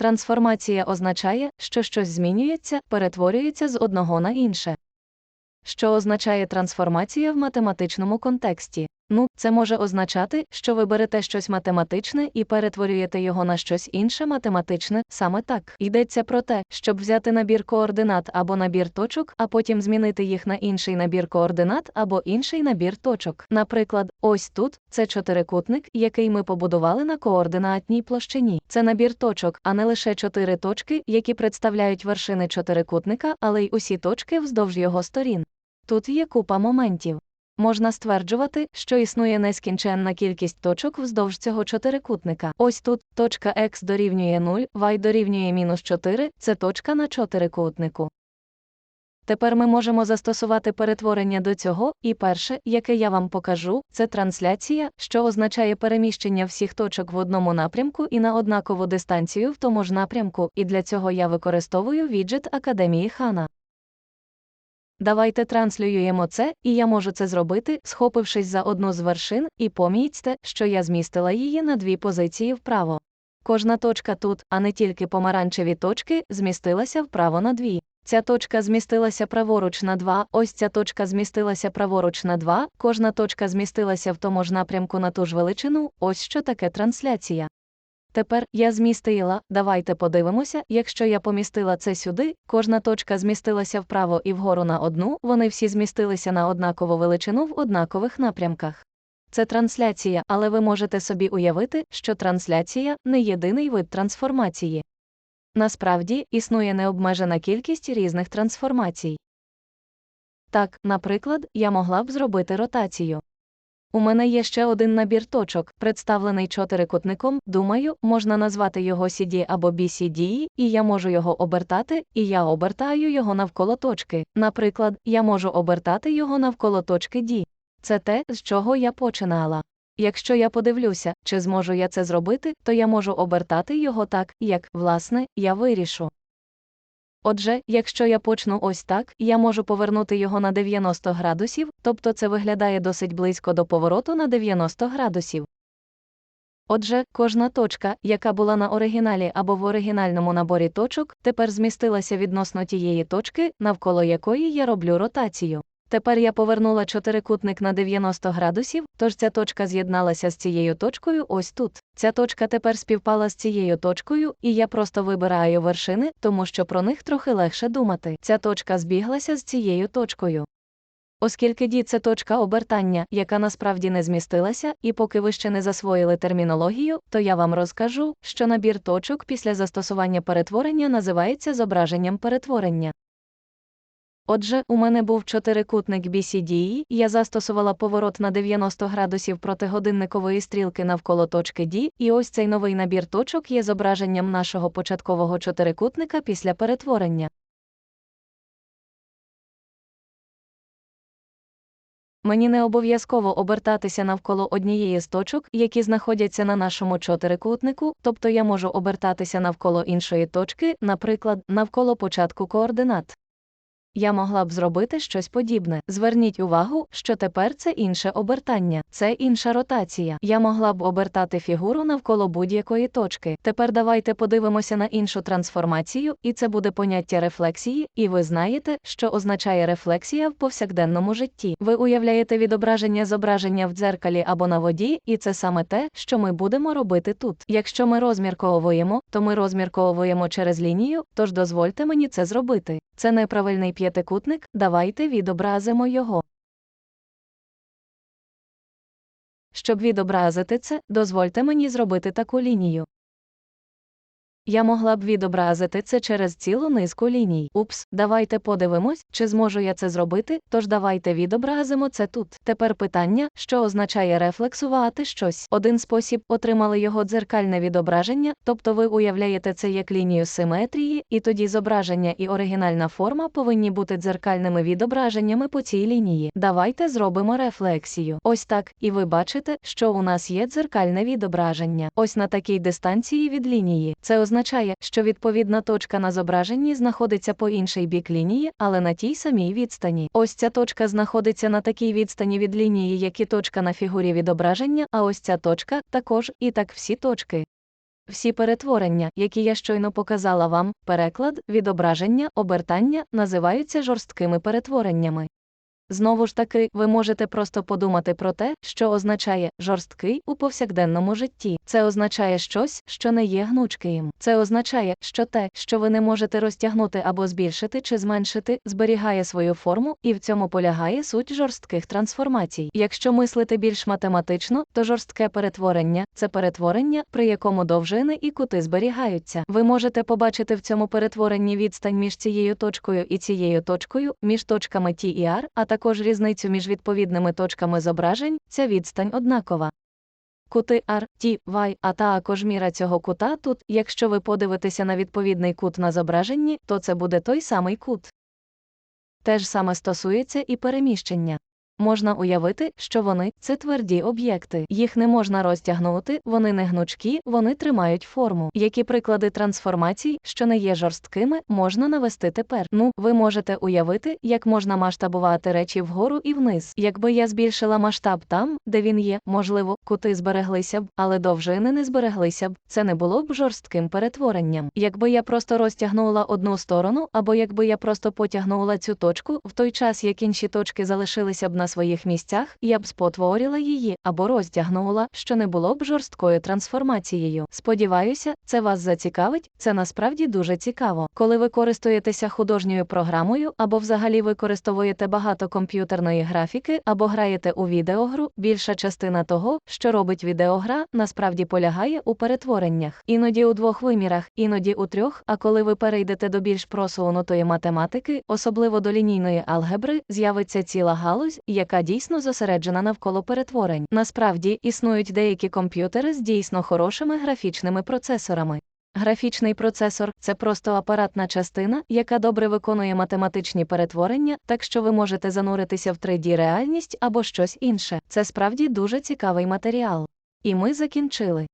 Трансформація означає, що щось змінюється, перетворюється з одного на інше. Що означає трансформація в математичному контексті? Ну, це може означати, що ви берете щось математичне і перетворюєте його на щось інше математичне, саме так. Йдеться про те, щоб взяти набір координат або набір точок, а потім змінити їх на інший набір координат або інший набір точок. Наприклад, ось тут це чотирикутник, який ми побудували на координатній площині. Це набір точок, а не лише чотири точки, які представляють вершини чотирикутника, але й усі точки вздовж його сторін. Тут є купа моментів. Можна стверджувати, що існує нескінченна кількість точок вздовж цього чотирикутника. Ось тут точка x дорівнює 0, y дорівнює мінус 4, це точка на чотирикутнику. Тепер ми можемо застосувати перетворення до цього, і перше, яке я вам покажу, це трансляція, що означає переміщення всіх точок в одному напрямку і на однакову дистанцію в тому ж напрямку, і для цього я використовую віджит Академії Хана. Давайте транслюємо це, і я можу це зробити, схопившись за одну з вершин, і помітьте, що я змістила її на дві позиції вправо. Кожна точка тут, а не тільки помаранчеві точки, змістилася вправо на дві. Ця точка змістилася праворуч на 2, ось ця точка змістилася праворуч на 2, кожна точка змістилася в тому ж напрямку на ту ж величину, ось що таке трансляція. Тепер я змістила, давайте подивимося, якщо я помістила це сюди, кожна точка змістилася вправо і вгору на одну, вони всі змістилися на однакову величину в однакових напрямках. Це трансляція, але ви можете собі уявити, що трансляція не єдиний вид трансформації. Насправді, існує необмежена кількість різних трансформацій. Так, наприклад, я могла б зробити ротацію. У мене є ще один набір точок, представлений чотирикутником, думаю, можна назвати його CD або BCD, і я можу його обертати, і я обертаю його навколо точки. Наприклад, я можу обертати його навколо точки D. Це те, з чого я починала. Якщо я подивлюся, чи зможу я це зробити, то я можу обертати його так, як, власне, я вирішу. Отже, якщо я почну ось так, я можу повернути його на 90 градусів, тобто це виглядає досить близько до повороту на 90 градусів. Отже, кожна точка, яка була на оригіналі або в оригінальному наборі точок, тепер змістилася відносно тієї точки, навколо якої я роблю ротацію. Тепер я повернула чотирикутник на 90 градусів, тож ця точка з'єдналася з цією точкою ось тут. Ця точка тепер співпала з цією точкою, і я просто вибираю вершини, тому що про них трохи легше думати. Ця точка збіглася з цією точкою. Оскільки ді це точка обертання, яка насправді не змістилася, і поки ви ще не засвоїли термінологію, то я вам розкажу, що набір точок після застосування перетворення називається зображенням перетворення. Отже, у мене був чотирикутник BCD, я застосувала поворот на 90 градусів проти годинникової стрілки навколо точки D, і ось цей новий набір точок є зображенням нашого початкового чотирикутника після перетворення. Мені не обов'язково обертатися навколо однієї з точок, які знаходяться на нашому чотирикутнику, тобто я можу обертатися навколо іншої точки, наприклад, навколо початку координат. Я могла б зробити щось подібне. Зверніть увагу, що тепер це інше обертання, це інша ротація. Я могла б обертати фігуру навколо будь-якої точки. Тепер давайте подивимося на іншу трансформацію, і це буде поняття рефлексії, і ви знаєте, що означає рефлексія в повсякденному житті. Ви уявляєте відображення зображення в дзеркалі або на воді, і це саме те, що ми будемо робити тут. Якщо ми розмірковуємо, то ми розмірковуємо через лінію, тож дозвольте мені це зробити. Це неправильний п'ятикутник, давайте відобразимо його. Щоб відобразити це, дозвольте мені зробити таку лінію. Я могла б відобразити це через цілу низку ліній. Упс, давайте подивимось, чи зможу я це зробити, тож давайте відобразимо це тут. Тепер питання, що означає рефлексувати щось. Один спосіб отримали його дзеркальне відображення, тобто ви уявляєте це як лінію симетрії, і тоді зображення і оригінальна форма повинні бути дзеркальними відображеннями по цій лінії. Давайте зробимо рефлексію. Ось так, і ви бачите, що у нас є дзеркальне відображення. Ось на такій дистанції від лінії. Це означає, що відповідна точка на зображенні знаходиться по інший бік лінії, але на тій самій відстані. Ось ця точка знаходиться на такій відстані від лінії, як і точка на фігурі відображення, а ось ця точка також, і так всі точки. Всі перетворення, які я щойно показала вам, переклад, відображення, обертання, називаються жорсткими перетвореннями. Знову ж таки, ви можете просто подумати про те, що означає жорсткий у повсякденному житті. Це означає щось, що не є гнучким. Це означає, що те, що ви не можете розтягнути або збільшити чи зменшити, зберігає свою форму, і в цьому полягає суть жорстких трансформацій. Якщо мислити більш математично, то жорстке перетворення це перетворення, при якому довжини і кути зберігаються. Ви можете побачити в цьому перетворенні відстань між цією точкою і цією точкою, між точками T і R, а також різницю між відповідними точками зображень, ця відстань однакова. Кути R, T, Y, а також міра цього кута тут, якщо ви подивитеся на відповідний кут на зображенні, то це буде той самий кут. Те ж саме стосується і переміщення. Можна уявити, що вони це тверді об'єкти. Їх не можна розтягнути, вони не гнучкі, вони тримають форму. Які приклади трансформацій, що не є жорсткими, можна навести тепер. Ну, ви можете уявити, як можна масштабувати речі вгору і вниз. Якби я збільшила масштаб там, де він є, можливо, кути збереглися б, але довжини не збереглися б. Це не було б жорстким перетворенням. Якби я просто розтягнула одну сторону, або якби я просто потягнула цю точку, в той час як інші точки залишилися б на своїх місцях, я б спотворила її або розтягнула, що не було б жорсткою трансформацією. Сподіваюся, це вас зацікавить. Це насправді дуже цікаво. Коли ви користуєтеся художньою програмою, або взагалі використовуєте багато комп'ютерної графіки, або граєте у відеогру, більша частина того, що робить відеогра, насправді полягає у перетвореннях. Іноді у двох вимірах, іноді у трьох. А коли ви перейдете до більш просунутої математики, особливо до лінійної алгебри, з'явиться ціла галузь, яка дійсно зосереджена навколо перетворень. Насправді існують деякі комп'ютери з дійсно хорошими графічними процесорами. Графічний процесор це просто апаратна частина, яка добре виконує математичні перетворення, так що ви можете зануритися в 3D реальність або щось інше. Це справді дуже цікавий матеріал. І ми закінчили.